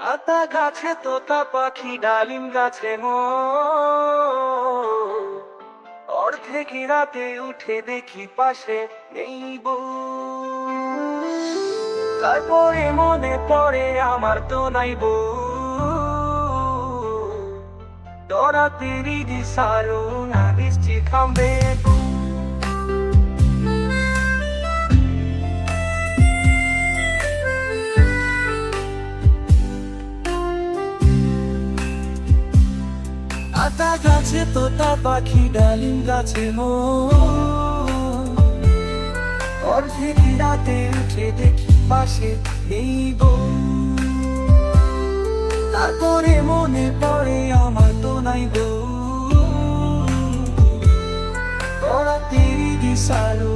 আতা গাছে তোতা পাখি, ডালিম গাছে মো। অর্ধেক রাতে উঠে দেখি পাশে নেই বউ। তারপরে মনে পড়ে আমার তো নাই বউ। তোরা তেরি দিশারো না বৃষ্টি থামবে। আতা গাছে, তোতা পাখি, ডালিম গাছে মো অর্ধেক রাতে উঠে দেখি পাশে এই বউ। তারপরে মনে পড়ে, আমার তো নাই বউ। তোরা তেরি দিশারো।